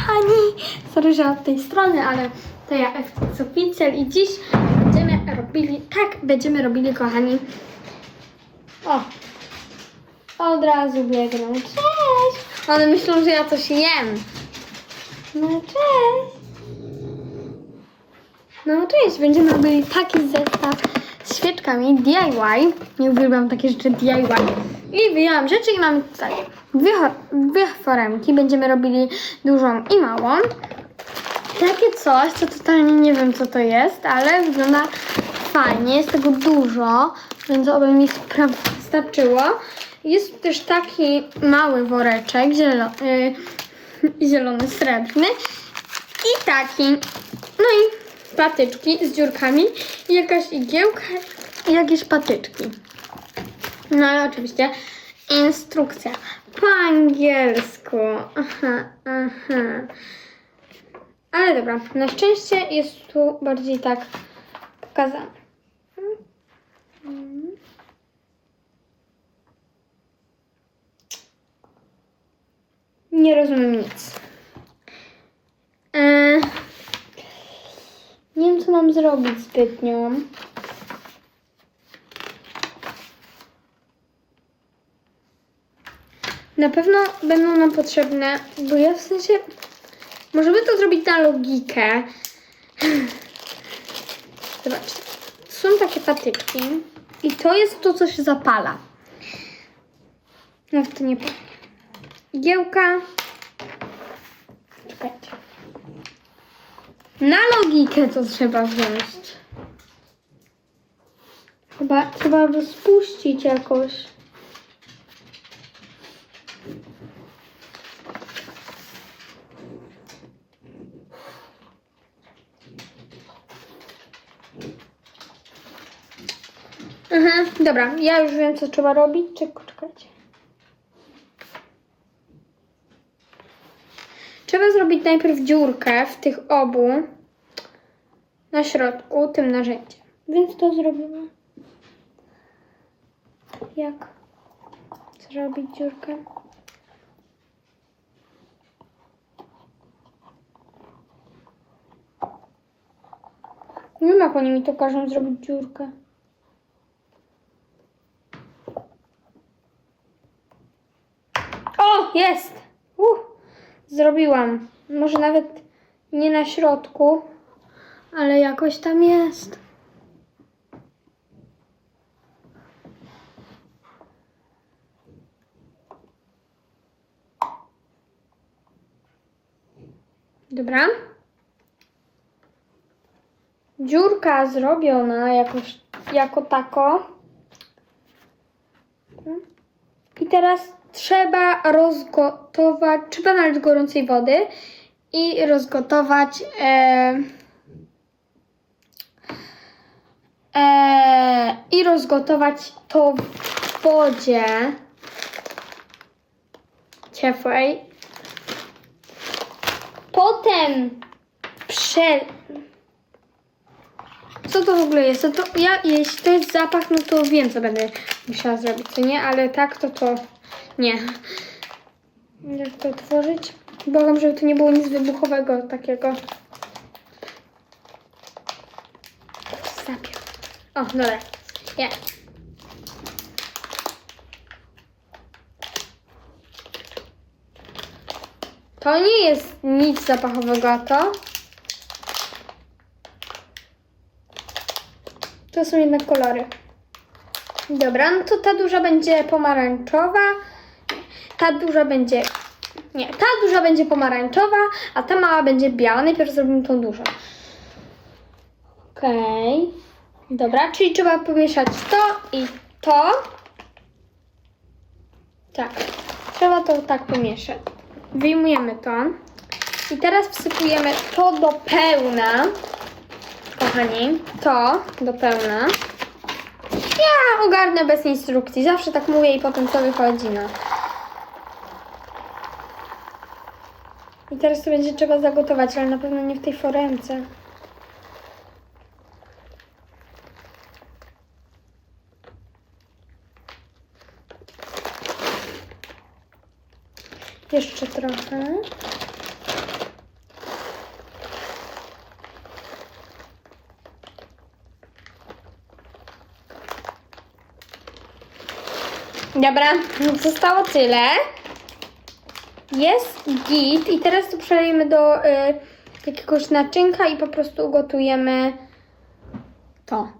kochani! Sorry, że od tej strony, ale to ja Oficjal i dziś będziemy robili, tak, będziemy robili, kochani, o, od razu biegną, cześć! One myślą, że ja coś jem. No cześć! No cześć, będziemy robili taki zestaw świeczkami DIY. Nie uwielbiam takie rzeczy DIY. I wyjęłam rzeczy i mamy tutaj dwie, dwie foremki. Będziemy robili dużą i małą. Takie coś, co totalnie nie wiem co to jest, ale wygląda fajnie. Jest tego dużo, więc oby mi starczyło. Jest też taki mały woreczek, zielo- y- zielony, srebrny. I taki. No i patyczki z dziurkami jakaś igiełka jakieś patyczki. No i oczywiście instrukcja po angielsku. Aha, aha. Ale dobra, na szczęście jest tu bardziej tak pokazane. Nie rozumiem nic. Eee, nie wiem, co mam zrobić zbytnio. Na pewno będą nam potrzebne, bo ja w sensie. Możemy to zrobić na logikę. Zobaczcie. Są takie patyczki. I to jest to, co się zapala. Nawet to nie powiem. Igiełka. Czekajcie. Na logikę to trzeba wziąć. Chyba trzeba by spuścić jakoś. Aha, dobra, ja już wiem, co trzeba robić. Czekaj, czekajcie. Trzeba zrobić najpierw dziurkę w tych obu na środku tym narzędziem. Więc to zrobimy. Jak zrobić dziurkę? Nie wiem, jak oni mi to każą zrobić dziurkę. O, jest! Uh, zrobiłam. Może nawet nie na środku, ale jakoś tam jest. Dobra. Dziurka zrobiona jakoś, jako tako. I teraz trzeba rozgotować, trzeba nalać gorącej wody i rozgotować e, e, i rozgotować to w wodzie ciepłej. Potem prze... Co to w ogóle jest? To, to ja, jeśli to jest zapach, no to wiem, co będę musiała zrobić, co nie? Ale tak, to to nie. Jak to otworzyć? Błagam, żeby to nie było nic wybuchowego takiego. Zapiął. O, dobra. Ja. To nie jest nic zapachowego, a to? To są jednak kolory. Dobra, no to ta duża będzie pomarańczowa. Ta duża będzie. Nie, ta duża będzie pomarańczowa, a ta mała będzie biała. Najpierw zrobimy tą dużą. Okej. Dobra, czyli trzeba pomieszać to i to. Tak. Trzeba to tak pomieszać. Wyjmujemy to. I teraz wsypujemy to do pełna. Kochani, to do pełna. Ja ogarnę bez instrukcji. Zawsze tak mówię i potem co wychodzi, no. Teraz to będzie trzeba zagotować, ale na pewno nie w tej foremce. Jeszcze trochę. Dobra, zostało tyle. Jest git i teraz to przelejemy do y, jakiegoś naczynka i po prostu ugotujemy to.